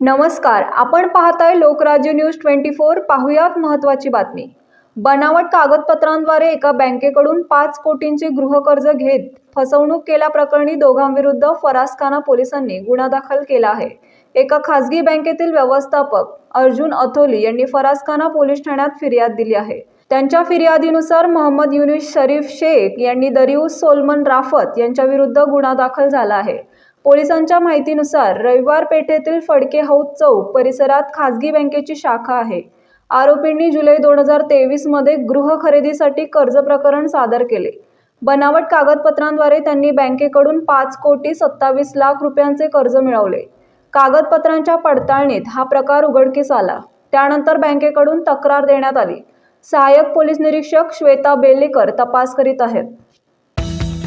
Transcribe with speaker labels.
Speaker 1: नमस्कार आपण पाहताय लोकराज्य न्यूज ट्वेंटी फोर पाहुयात महत्वाची बातमी. बनावट कागदपत्रांद्वारे एका बँकेकडून पाच कोटींचे गृहकर्ज घेत फसवणूक केल्याप्रकरणी दोघांविरुद्ध फरासखाना पोलिसांनी गुन्हा दाखल केला आहे. एका खासगी बँकेतील व्यवस्थापक अर्जुन अथोली यांनी फरासखाना पोलीस ठाण्यात फिर्याद दिली आहे. त्यांच्या फिर्यादीनुसार मोहम्मद युनिस शरीफ शेख यांनी दरिउस सोलमन राफत यांच्याविरुद्ध गुन्हा दाखल झाला आहे. पोलिसांच्या माहितीनुसार रविवार पेठेतील फडके हौद चौक परिसरात खासगी बँकेची शाखा आहे. आरोपींनी जुलै दोन हजार तेवीसमध्ये गृह खरेदीसाठी कर्ज प्रकरण सादर केले. बनावट कागदपत्रांद्वारे त्यांनी बँकेकडून पाच कोटी सत्तावीस लाख रुपयांचे कर्ज मिळवले. कागदपत्रांच्या पडताळणीत हा प्रकार उघडकीस आला. त्यानंतर बँकेकडून तक्रार देण्यात आली. सहाय्यक पोलीस निरीक्षक श्वेता बेलेकर तपास करीत आहेत.